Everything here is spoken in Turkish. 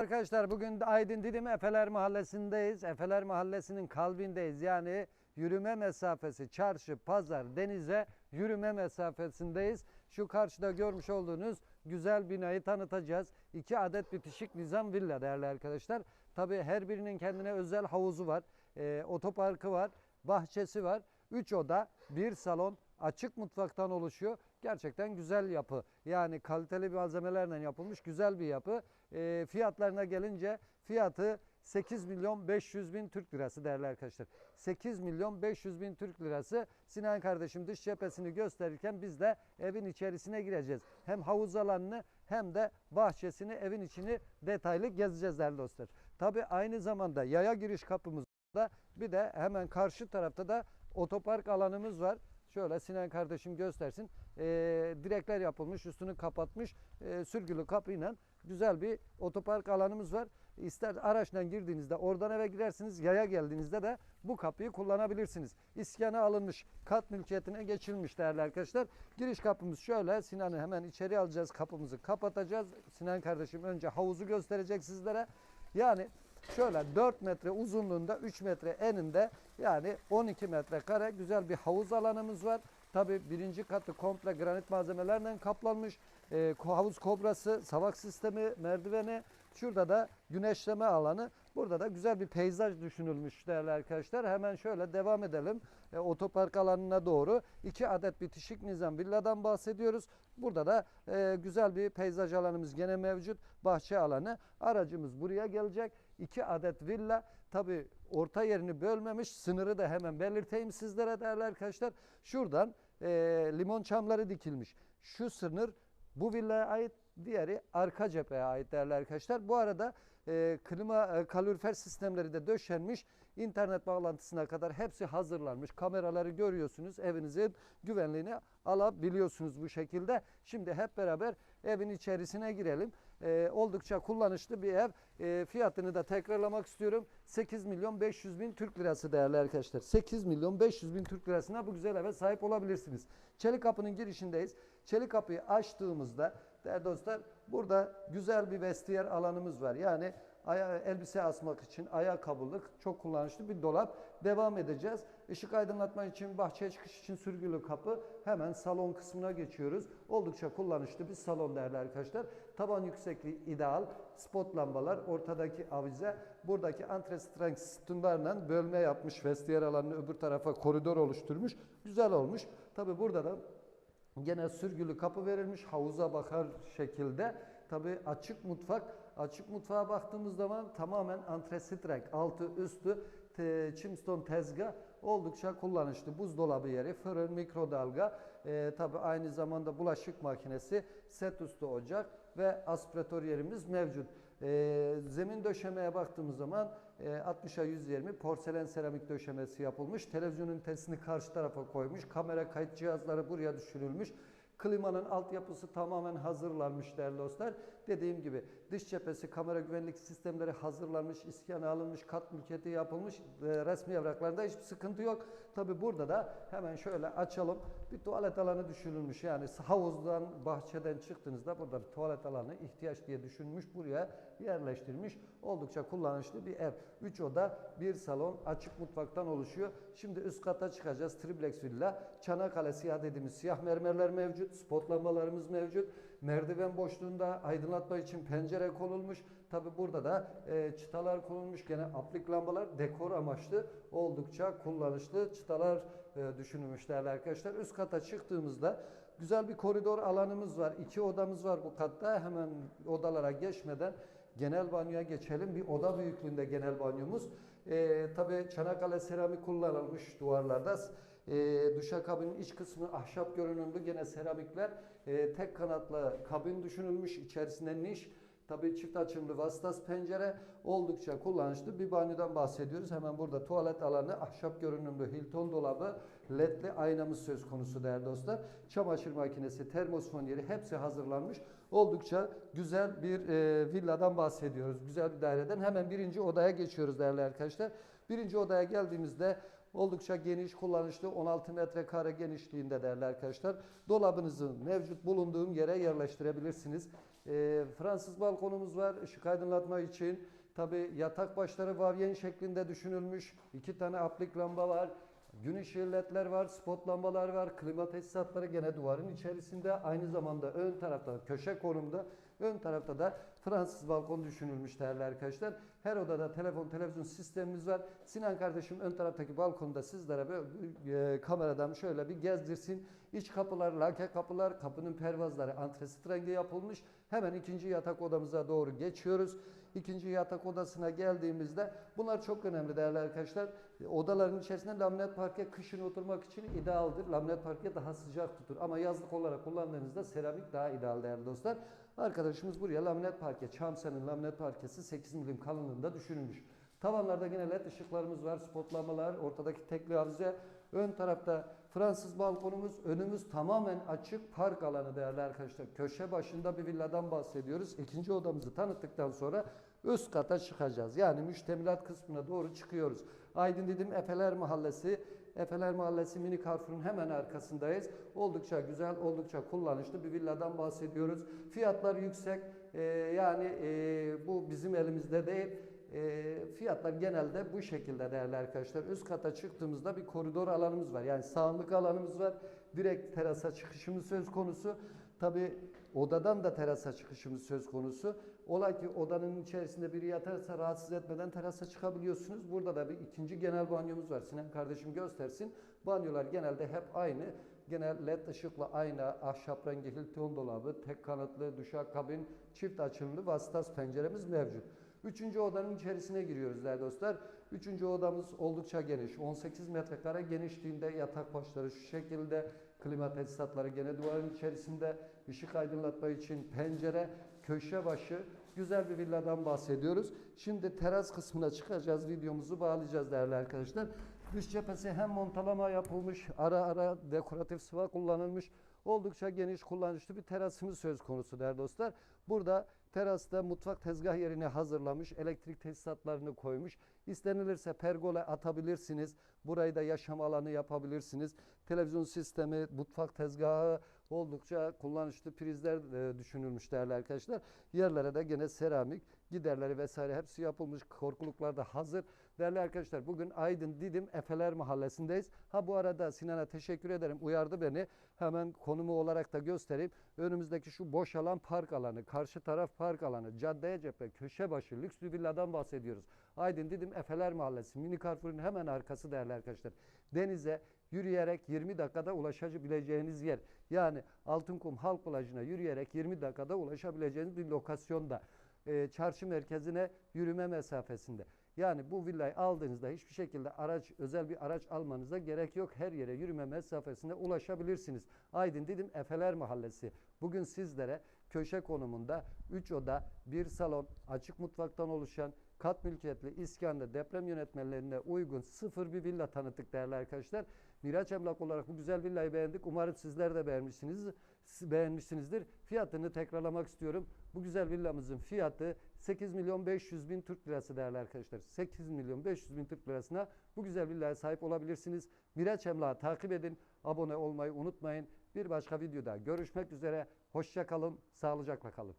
Arkadaşlar bugün Aydın Didim Efeler Mahallesi'ndeyiz. Efeler Mahallesi'nin kalbindeyiz. Yani yürüme mesafesi, çarşı, pazar, denize yürüme mesafesindeyiz. Şu karşıda görmüş olduğunuz güzel binayı tanıtacağız. İki adet bitişik nizam villa değerli arkadaşlar. Tabii her birinin kendine özel havuzu var, e, otoparkı var, bahçesi var. Üç oda, bir salon, açık mutfaktan oluşuyor. Gerçekten güzel yapı. Yani kaliteli malzemelerle yapılmış güzel bir yapı. E, fiyatlarına gelince fiyatı 8 milyon 500 bin Türk lirası değerli arkadaşlar. 8 milyon 500 bin Türk lirası. Sinan kardeşim dış cephesini gösterirken biz de evin içerisine gireceğiz. Hem havuz alanını hem de bahçesini, evin içini detaylı gezeceğiz değerli dostlar. Tabi aynı zamanda yaya giriş kapımız da bir de hemen karşı tarafta da otopark alanımız var. Şöyle Sinan kardeşim göstersin. Ee, direkler yapılmış, üstünü kapatmış. Ee, sürgülü kapıyla güzel bir otopark alanımız var. İster araçla girdiğinizde oradan eve girersiniz. Yaya geldiğinizde de bu kapıyı kullanabilirsiniz. İskana alınmış, kat mülkiyetine geçilmiş değerli arkadaşlar. Giriş kapımız şöyle. Sinan'ı hemen içeri alacağız. Kapımızı kapatacağız. Sinan kardeşim önce havuzu gösterecek sizlere. Yani şöyle 4 metre uzunluğunda 3 metre eninde yani 12 metre kare güzel bir havuz alanımız var. Tabi birinci katı komple granit malzemelerle kaplanmış. Ko- havuz kobrası, savak sistemi, merdiveni. Şurada da güneşleme alanı. Burada da güzel bir peyzaj düşünülmüş değerli arkadaşlar. Hemen şöyle devam edelim. E, otopark alanına doğru iki adet bitişik nizam villadan bahsediyoruz. Burada da e, güzel bir peyzaj alanımız gene mevcut. Bahçe alanı. Aracımız buraya gelecek. İki adet villa. Tabi orta yerini bölmemiş. Sınırı da hemen belirteyim sizlere değerli arkadaşlar. Şuradan e, limon çamları dikilmiş. Şu sınır bu villaya ait. Diğeri arka cepheye ait değerli arkadaşlar. Bu arada e, klima e, kalorifer sistemleri de döşenmiş. İnternet bağlantısına kadar hepsi hazırlanmış. Kameraları görüyorsunuz. Evinizin güvenliğini alabiliyorsunuz bu şekilde. Şimdi hep beraber evin içerisine girelim. E, oldukça kullanışlı bir ev. E, fiyatını da tekrarlamak istiyorum. 8 milyon 500 bin Türk lirası değerli arkadaşlar. 8 milyon 500 bin Türk lirasına bu güzel eve sahip olabilirsiniz. Çelik kapının girişindeyiz. Çelik kapıyı açtığımızda değerli dostlar burada güzel bir vestiyer alanımız var. Yani aya, elbise asmak için ayakkabılık çok kullanışlı bir dolap. Devam edeceğiz. Işık aydınlatma için bahçeye çıkış için sürgülü kapı. Hemen salon kısmına geçiyoruz. Oldukça kullanışlı bir salon değerli arkadaşlar. Taban yüksekliği ideal. Spot lambalar, ortadaki avize, buradaki antrestrenk sütunlarla bölme yapmış. Vestiyer alanını öbür tarafa koridor oluşturmuş. Güzel olmuş. Tabi burada da Gene sürgülü kapı verilmiş havuza bakar şekilde. Tabi açık mutfak. Açık mutfağa baktığımız zaman tamamen antresit renk. Altı üstü te, çimston tezgah oldukça kullanışlı. Buzdolabı yeri, fırın, mikrodalga. E, tabi aynı zamanda bulaşık makinesi, set üstü ocak ve aspiratör yerimiz mevcut. E, zemin döşemeye baktığımız zaman e, 60'a 120 porselen seramik döşemesi yapılmış. Televizyon ünitesini karşı tarafa koymuş. Kamera kayıt cihazları buraya düşürülmüş. Klimanın altyapısı tamamen hazırlanmış değerli dostlar. Dediğim gibi dış cephesi kamera güvenlik sistemleri hazırlanmış, iskana alınmış, kat mülkiyeti yapılmış. E, resmi evraklarda hiçbir sıkıntı yok. Tabi burada da hemen şöyle açalım. Bir tuvalet alanı düşünülmüş. Yani havuzdan, bahçeden çıktığınızda burada bir tuvalet alanı ihtiyaç diye düşünmüş. Buraya yerleştirmiş. Oldukça kullanışlı bir ev. 3 oda, bir salon, açık mutfaktan oluşuyor. Şimdi üst kata çıkacağız. Triplex villa. Çanakkale siyah dediğimiz siyah mermerler mevcut. Spot lambalarımız mevcut. Merdiven boşluğunda aydınlatma için pencere konulmuş. Tabi burada da e, çıtalar konulmuş. Gene aplik lambalar dekor amaçlı oldukça kullanışlı çıtalar e, düşünülmüş değerli arkadaşlar. Üst kata çıktığımızda güzel bir koridor alanımız var. İki odamız var bu katta. Hemen odalara geçmeden genel banyoya geçelim. Bir oda büyüklüğünde genel banyomuz. E, Tabi Çanakkale seramik kullanılmış duvarlarda. E, duşakabinin iç kısmı ahşap görünümlü gene seramikler. E, tek kanatlı kabin düşünülmüş. içerisinde niş. Tabii çift açımlı vasıtas pencere oldukça kullanışlı bir banyodan bahsediyoruz. Hemen burada tuvalet alanı, ahşap görünümlü Hilton dolabı, ledli aynamız söz konusu değerli dostlar. Çamaşır makinesi, termosfon yeri hepsi hazırlanmış. Oldukça güzel bir e, villadan bahsediyoruz. Güzel bir daireden. Hemen birinci odaya geçiyoruz değerli arkadaşlar. Birinci odaya geldiğimizde Oldukça geniş, kullanışlı 16 metrekare genişliğinde değerli arkadaşlar. Dolabınızı mevcut bulunduğum yere yerleştirebilirsiniz. Ee, Fransız balkonumuz var ışık aydınlatma için. Tabi yatak başları vavyen şeklinde düşünülmüş. İki tane aplik lamba var. Gün ışığı ledler var, spot lambalar var, klima tesisatları gene duvarın içerisinde. Aynı zamanda ön tarafta köşe konumda, ön tarafta da Fransız balkon düşünülmüş değerli arkadaşlar. Her odada telefon, televizyon sistemimiz var. Sinan kardeşim ön taraftaki balkonda sizlere böyle, e, kameradan şöyle bir gezdirsin. İç kapılar, lake kapılar, kapının pervazları antresit rengi yapılmış. Hemen ikinci yatak odamıza doğru geçiyoruz. İkinci yatak odasına geldiğimizde bunlar çok önemli değerli arkadaşlar. Odaların içerisinde laminat parke kışın oturmak için idealdir. Laminat parke daha sıcak tutur ama yazlık olarak kullandığınızda seramik daha ideal değerli dostlar. Arkadaşımız buraya laminat parke, Çamsen'in laminat parkesi 8 milim kalınlığında düşünülmüş. Tavanlarda yine led ışıklarımız var, spotlamalar, ortadaki tekli avize. Ön tarafta Fransız balkonumuz, önümüz tamamen açık park alanı değerli arkadaşlar. Köşe başında bir villadan bahsediyoruz. İkinci odamızı tanıttıktan sonra üst kata çıkacağız. Yani müştemilat kısmına doğru çıkıyoruz. Aydın Didim Efeler Mahallesi, Efeler Mahallesi Mini Carrefour'un hemen arkasındayız. Oldukça güzel, oldukça kullanışlı bir villadan bahsediyoruz. Fiyatlar yüksek. Ee, yani e, bu bizim elimizde değil. E, fiyatlar genelde bu şekilde değerli arkadaşlar. Üst kata çıktığımızda bir koridor alanımız var. Yani sağlık alanımız var. Direkt terasa çıkışımız söz konusu. Tabi odadan da terasa çıkışımız söz konusu. Ola ki odanın içerisinde biri yatarsa rahatsız etmeden terasa çıkabiliyorsunuz. Burada da bir ikinci genel banyomuz var. Sinan kardeşim göstersin. Banyolar genelde hep aynı. Genel led ışıkla ayna, ahşap rengi Hilton dolabı, tek kanatlı duşakabin, çift açılımlı vasıtas penceremiz mevcut. Üçüncü odanın içerisine giriyoruz değerli dostlar. Üçüncü odamız oldukça geniş. 18 metrekare genişliğinde yatak başları şu şekilde. Klima tesisatları gene duvarın içerisinde. ışık aydınlatma için pencere, köşe başı. Güzel bir villadan bahsediyoruz. Şimdi teras kısmına çıkacağız. Videomuzu bağlayacağız değerli arkadaşlar. Dış cephesi hem montalama yapılmış, ara ara dekoratif sıva kullanılmış. Oldukça geniş kullanışlı bir terasımız söz konusu değerli dostlar. Burada terasta mutfak tezgah yerine hazırlamış, elektrik tesisatlarını koymuş. İstenilirse pergola atabilirsiniz. Burayı da yaşam alanı yapabilirsiniz. Televizyon sistemi, mutfak tezgahı oldukça kullanışlı prizler e, düşünülmüş değerli arkadaşlar. Yerlere de gene seramik, giderleri vesaire hepsi yapılmış. Korkuluklar da hazır. Değerli arkadaşlar bugün Aydın Didim Efeler Mahallesi'ndeyiz. Ha bu arada Sinan'a teşekkür ederim. Uyardı beni. Hemen konumu olarak da göstereyim. Önümüzdeki şu boş alan park alanı, karşı taraf park alanı, caddeye cephe, köşe başı, lüks bir villadan bahsediyoruz. Aydın Didim Efeler Mahallesi, Mini Carrefour'un hemen arkası değerli arkadaşlar. Denize yürüyerek 20 dakikada ulaşabileceğiniz yer. Yani Altınkum Halk Plajı'na yürüyerek 20 dakikada ulaşabileceğiniz bir lokasyonda. Ee, çarşı merkezine yürüme mesafesinde. Yani bu villayı aldığınızda hiçbir şekilde araç, özel bir araç almanıza gerek yok. Her yere yürüme mesafesine ulaşabilirsiniz. Aydın Didim Efeler Mahallesi. Bugün sizlere köşe konumunda 3 oda, 1 salon, açık mutfaktan oluşan kat mülkiyetli iskanda deprem yönetmelerine uygun sıfır bir villa tanıttık değerli arkadaşlar. Miraç Emlak olarak bu güzel villayı beğendik. Umarım sizler de beğenmişsiniz, beğenmişsinizdir. Fiyatını tekrarlamak istiyorum. Bu güzel villamızın fiyatı 8 milyon 500 bin Türk lirası değerli arkadaşlar. 8 milyon 500 bin Türk lirasına bu güzel villaya sahip olabilirsiniz. Miraç Emlak'ı takip edin. Abone olmayı unutmayın. Bir başka videoda görüşmek üzere. Hoşça kalın, sağlıcakla kalın.